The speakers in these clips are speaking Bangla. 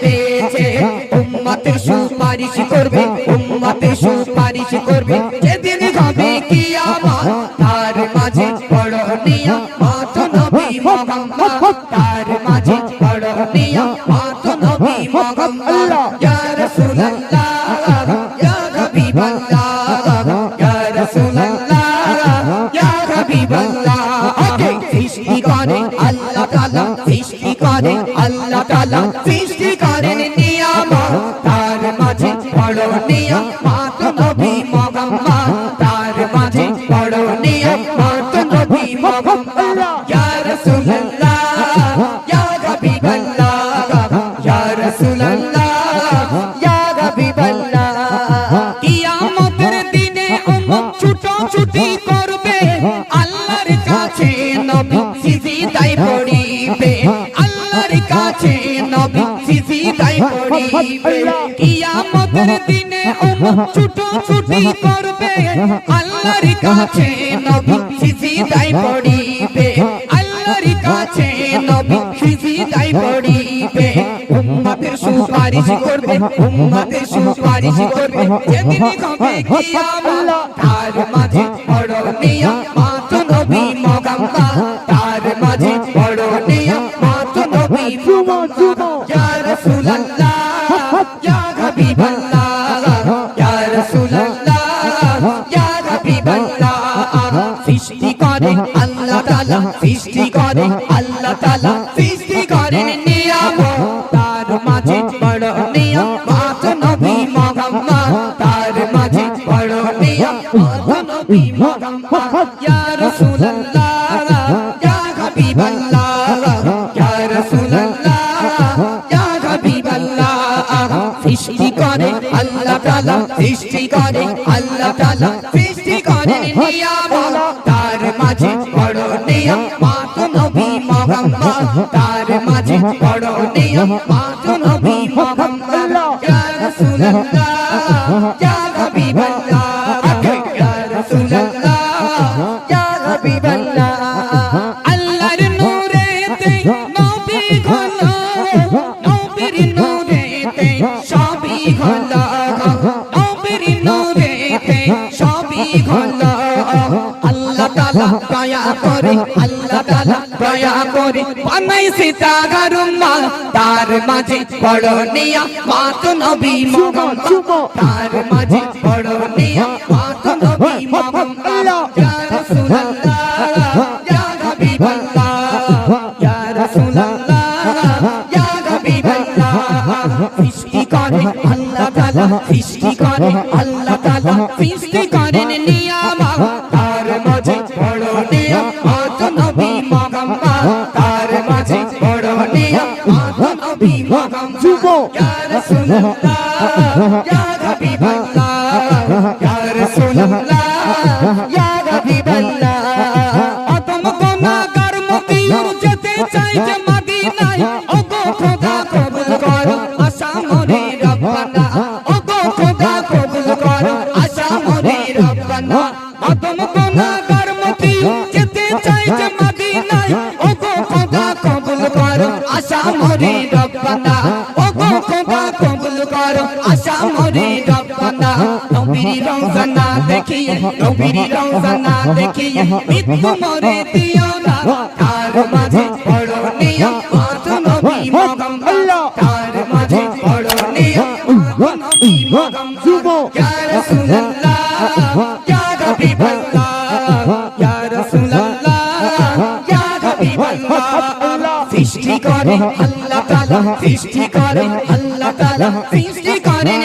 পেয়েছে। উম্মতের সুপারিশ করবে। মুহাম্মদ ইয়া রাসূলুল্লাহ, ইয়া হাবিবাল্লাহ, ইয়া রাসূলুল্লাহ, ইয়া হাবিবাল্লাহ, ওকে, সৃষ্টি করে, আল্লাহ তাআলা, সৃষ্টি আল্লাহ করেন নিয়ামত, তার মাঝে বড় নিয়ামত, নবী মুহাম্মদ, তার মাঝে বড় নিয়ামত, নবী মুহাম্মদ, ইয়া রাসূলুল্লাহ ছুটোছুটি করবে। আল্লাহর কাছে নবী সিজদায় পড়িবে। আল্লাহর কাছে নবী সিজদায় পড়িবে। কিয়ামতের দিনে উম্মত ছুটোছুটি করবে। আল্লাহর কাছে নবী সিজদায় পড়িবে। আল্লাহর কাছে নবী সিজদায় পড়িবে। উম্মতের সুপারিশ করবে উম্মতের সুপারিশ করবে। যেদিন হবে কিয়ামত তার মাঝে বড় নিয়ামত। ইয়া রাসূলুল্লাহ ইয়া হাবিবাল্লাহ ইয়া রাসূলুল্লাহ ইয়া হাবিবাল্লাহ সৃষ্টি করে আল্লাহ তাআলা সৃষ্টি করে আল্লাহ তাআলা সৃষ্টি করেন নিয়ামত তার মাঝে বড় নিয়ামত নবী মুহাম্মদ তার মাঝে বড় নিয়ামত নবী মুহাম্মদ ইয়া রাসূলুল্লাহ ইয়া হাবিবাল্লাহ দয়া করে, আল্লাহ তাআলা দয়া করে। বানাইছে তাগার উম্মাহ, তার মাঝে বড় নিয়ামত নবী মুহাম্মদ। তার মাঝে বড় নিয়ামত নবী মুহাম্মদ। ইয়া রাসূলুল্লাহ, ইয়া হাবিবাল্লাহ, ইয়া রাসূলুল্লাহ। ইয়া হাবিবাল্লাহ সৃষ্টি করে, আল্লাহ তাআলা সৃষ্টি করে, আল্লাহ তাআলা সৃষ্টি করেন নিয়ামত তার মাঝে বড় নিয়ামত নবী মুহাম্মদ তার মাঝে বড় নিয়ামত নবী মুহাম্মদ। ইয়া রাসূলুল্লাহ ইয়া হাবিবাল্লাহ ইয়া রাসূলুল্লাহ ইয়া হাবিবাল্লাহ। আদম গুনাহগার মতিউর যেতে চাই যে মদিনায়। ওগো খোদা কবুল কর আশা মরে রব্বানা। ওগো খোদা কবুল কর আশা মরে রব্বানা। আদম কর আশা মরি রব্বানা। নবীর রওজানা দেখিয়ে, নবীর রওজানা দেখিয়ে মৃত্যু মরে দিও না। তার মাঝে বড় নিয়ম নবী মোহাম্মদ সৃষ্টি করেন আল্লাহ তাআলা। সৃষ্টি করেন আল্লাহ তাআলা। সৃষ্টি করেন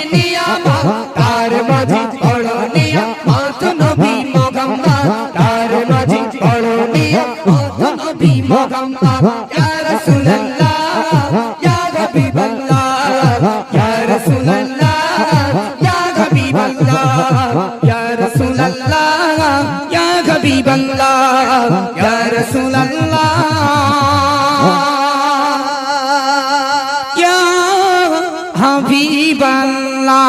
বাল্লা